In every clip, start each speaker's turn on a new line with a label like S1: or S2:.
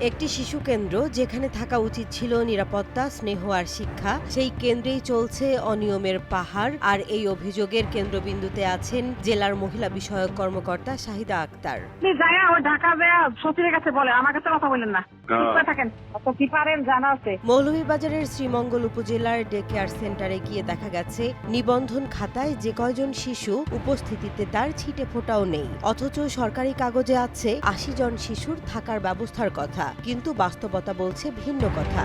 S1: একটি শিশু কেন্দ্র যেখানে থাকা উচিত ছিল নিরাপত্তা, স্নেহ আর শিক্ষা। সেই কেন্দ্রেই চলছে অনিয়মের পাহাড় আর এই অভিযোগের কেন্দ্রবিন্দুতে আছেন জেলার মহিলা বিষয়ক কর্মকর্তা শাহিদা আক্তার।
S2: ঢাকা কাছে বলে আমার কাছে কথা বলেন না। চুপ করে থাকেন অত কি পারেন? জানা আছে।
S1: মৌলভীবাজারের শ্রীমঙ্গল উপজেলার ডে কেয়ার সেন্টারে গিয়ে দেখা গেছে নিবন্ধন খাতায় যে কয়জন শিশু উপস্থিতিতে তার ছিটে ফোটাও নেই। অথচ সরকারি কাগজে আছে আশি জন শিশুর থাকার ব্যবস্থার কথা। কিন্তু বাস্তবতা বলছে ভিন্ন কথা।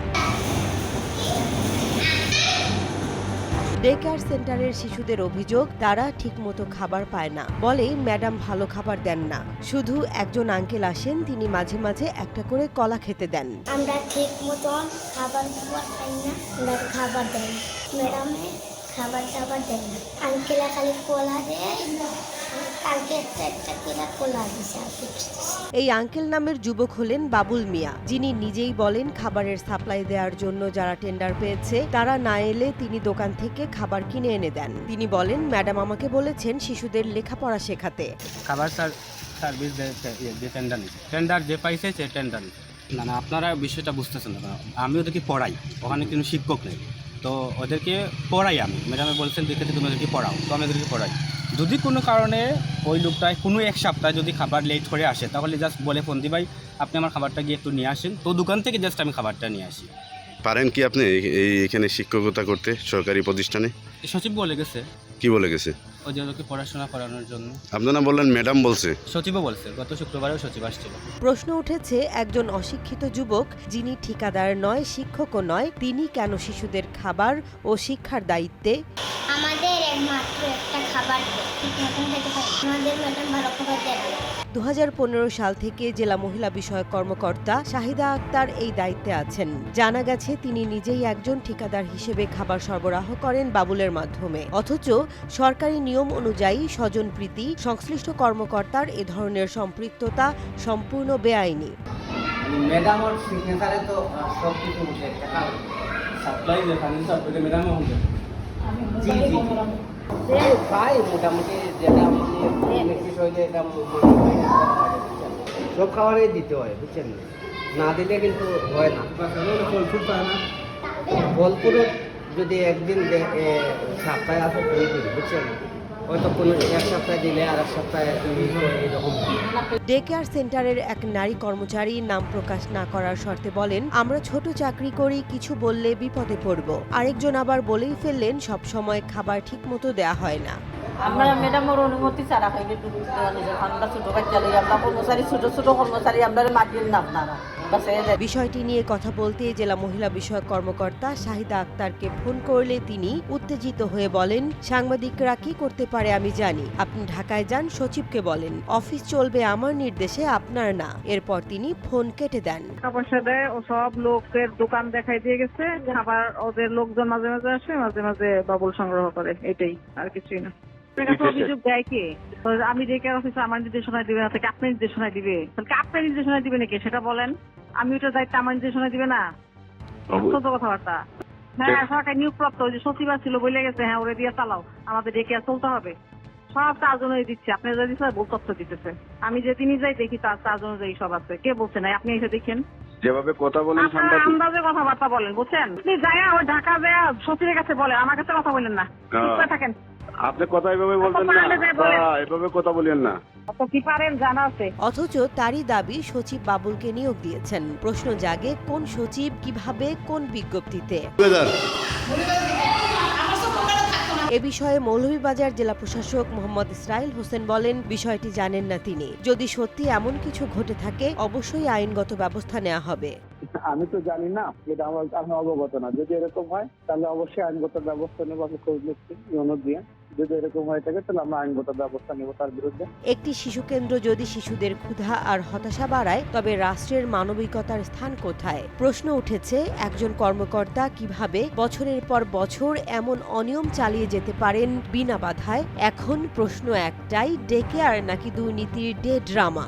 S1: ডে কেয়ার সেন্টারের শিশুদের অভিযোগ, তারা ঠিকমতো খাবার পায় না। বলে, ম্যাডাম ভালো খাবার দেন না। শুধু একজন আঙ্কেল আসেন, তিনি মাঝে মাঝে একটা করে কলা খেতে দেন।
S3: আমরা ঠিক মতন খাবার খাবার খাই না খাবার দেন খাবার দাবার দেয় না। আঙ্কেলা খালি কোলা দেয়। কালকে একটা একটা কোলা দিছে।
S1: এই আঙ্কেল নামের যুবক হলেন বাবুল মিয়া। যিনি নিজেই বলেন খাবারের সাপ্লাই দেওয়ার জন্য যারা টেন্ডার পেয়েছে তারা না এলে তিনি দোকান থেকে খাবার কিনে এনে দেন। তিনি বলেন ম্যাডাম আমাকে বলেছেন শিশুদের লেখাপড়া শেখাতে।
S4: খাবার সার সার্ভিস যে টেন্ডার নিচ্ছে টেন্ডার যে পাইছে সে টেন্ডার নিচ্ছে না না আপনারা বিষয়টা বুঝতেছেন না আমি ওদেরকে পড়াই। ওখানে কোনো শিক্ষক নেই। তো ওদেরকে পড়াই আমি। ম্যাডামে বলছেন দেখেছি তুমি ওদেরকে পড়াও। তো আমি ওদেরকে পড়াই। যদি কোনো কারণে ওই লোকটায় কোনো এক সপ্তাহে যদি খাবার লেট করে আসে তাহলে জাস্ট বলে ফোন দিবাই ভাই আপনি আমার খাবারটা গিয়ে একটু নিয়ে আসেন। তো দোকান থেকে জাস্ট আমি খাবারটা নিয়ে আসি।
S5: পারেন কি আপনি এই এখানে শিক্ষকতা করতে সরকারি প্রতিষ্ঠানে?
S4: সচিব বলে গেছে।
S5: কি বলে গেছে?
S4: ওদেরকে পড়াশোনা করানোর জন্য।
S5: আপনারা বললেন ম্যাডাম বলছে।
S4: সচিবও বলছে গত শুক্রবারেও সচিব আসছিল।
S1: প্রশ্ন উঠেছে একজন অশিক্ষিত যুবক যিনি ঠিকাদার নয় শিক্ষকও নয় তিনি কেন শিশুদের খাবার ও শিক্ষার দায়িত্বে?
S3: আমাদের একমাত্র একটা খাবার। ঠিক মতন খেতে পারি? আমাদের ম্যাডাম ভালো খাবার দেয়
S1: দু সাল থেকে জেলা মহিলা বিষয়ক কর্মকর্তা শাহিদা আক্তার এই দায়িত্বে আছেন। জানা গেছে তিনি নিজেই একজন ঠিকাদার হিসেবে খাবার সরবরাহ করেন বাবুলের মাধ্যমে। অথচ সরকারি নিয়ম অনুযায়ী স্বজনপ্রীতি সংশ্লিষ্ট কর্মকর্তার এ ধরনের সম্পৃক্ততা সম্পূর্ণ বেআইনি।
S6: ম্যাডাম ওর সিগনেচারে তো সব কিছু উঠে টাকা
S4: সাপ্লাই ম্যাডামও
S6: জি জি জি মোটামুটি যেটা ইলেকট্রিক হইলে সব খাবারই দিতে হয় বুঝছেন? না দিলে কিন্তু হয় না। ফলপুরও যদি একদিন দে- এ, সপ্তাহে আসে বুঝছেন? হয়তো কোনো এক সপ্তাহে দিলে আর এক সপ্তাহে এরকম
S1: ডে কেয়ার সেন্টারের এক নারী কর্মচারী নাম প্রকাশ না করার শর্তে বলেন আমরা ছোট চাকরি করি কিছু বললে বিপদে পড়ব। আরেকজন আবার বলেই ফেললেন সব সময় খাবার ঠিকমতো দেয়া হয় না।
S7: আমরা ম্যাডামের অনুমতি ছাড়া খাইলে আমরা ছোট বাচ্চা লই আমরা কর্মচারী ছোট ছোট কর্মচারী আমরা মাতিল না। আপনারা
S1: বিষয়টি নিয়ে কথা বলতে জেলা মহিলা বিষয়ক কর্মকর্তা শাহিদা আক্তারকে ফোন করলে তিনি উত্তেজিত হয়ে বলেন সাংবাদিকরা কি করতে পারে আমি জানি। আপনি ঢাকায় যান সচিবকে বলেন। অফিস চলবে আমার নির্দেশে আপনার না। এরপর তিনি ফোন কেটে দেন।
S2: টাকা পয়সা দেয় ও সব লোকের দোকান দেখাই দিয়ে গেছে। খাবার ওদের লোকজন মাঝে মাঝে আসে মাঝে মাঝে বাবুল সংগ্রহ করে। এটাই আর কিছুই না। অভিযোগ দেয় কে? আমি ডেকে অফিসে আমার নির্দেশনা দিবে না থেকে আপনি নির্দেশনা দিবে? আপনার কি আপনি নির্দেশনা দিবে নাকি? সেটা বলেন। আমি ওটার দায়িত্ব আমার নির্দেশনা দিবে না। অত্যন্ত কথাবার্তা। হ্যাঁ সরকার নিয়োগপ্রাপ্ত ওই যে সচিব ছিল বলে গেছে হ্যাঁ ওরে দিয়ে চালাও আমাদের ডেকে আর চলতে হবে। সব চার্জ অনুযায়ী দিচ্ছে আপনি যা দিচ্ছে ভুল তথ্য দিতেছে। আমি যেদিনই যাই দেখি তার চার্জ অনুযায়ী সব আছে। কে বলছে না? আপনি এসে দেখেন।
S8: যেভাবে কথা বলেন
S2: আন্দাজে কথাবার্তা বলেন বুঝছেন? আপনি যায় ওই ঢাকা যায় সচিবের কাছে বলে আমার কাছে কথা বলেন না। থাকেন।
S8: আপনি কথা এভাবে বলবেন না।
S2: যাই।
S8: হ্যাঁ, এভাবে কথা বলেন না।
S2: অত কি পারেন জানা আছে?
S1: অথচ তারই দাবি সচিব বাবুলকে নিয়োগ দিয়েছেন। প্রশ্ন জাগে কোন সচিব কীভাবে কোন বিজ্ঞপ্তিতে। এ বিষয়ে মৌলভীবাজার জেলা প্রশাসক মোহাম্মদ ইসরাইল হোসেন বলেন বিষয়টি জানেন না তিনি। যদি সত্যি এমন কিছু ঘটে থাকে অবশ্যই আইনগত ব্যবস্থা নেওয়া হবে।
S9: আমি তো জানি না এটা আমার আমি অবগত না। যদি এরকম হয় তাহলে অবশ্যই আইনগত ব্যবস্থা নেব আমি খোঁজ নিচ্ছি অনুরোধ দিয়ে। যদি এরকম হয়ে থাকে, তাহলে আমরা আইনগত ব্যবস্থা নেব তার বিরুদ্ধে।
S1: একটি শিশু কেন্দ্র যদি শিশুদের ক্ষুধা আর হতাশা বাড়ায়, তবে রাষ্ট্রের মানবিকতার স্থান কোথায়? প্রশ্ন উঠেছে, একজন কর্মকর্তা কীভাবে বছরের পর বছর এমন অনিয়ম চালিয়ে যেতে পারেন বিনা বাধায়? এখন প্রশ্ন একটাই ডেকে আর নাকি দুর্নীতির ডে ড্রামা?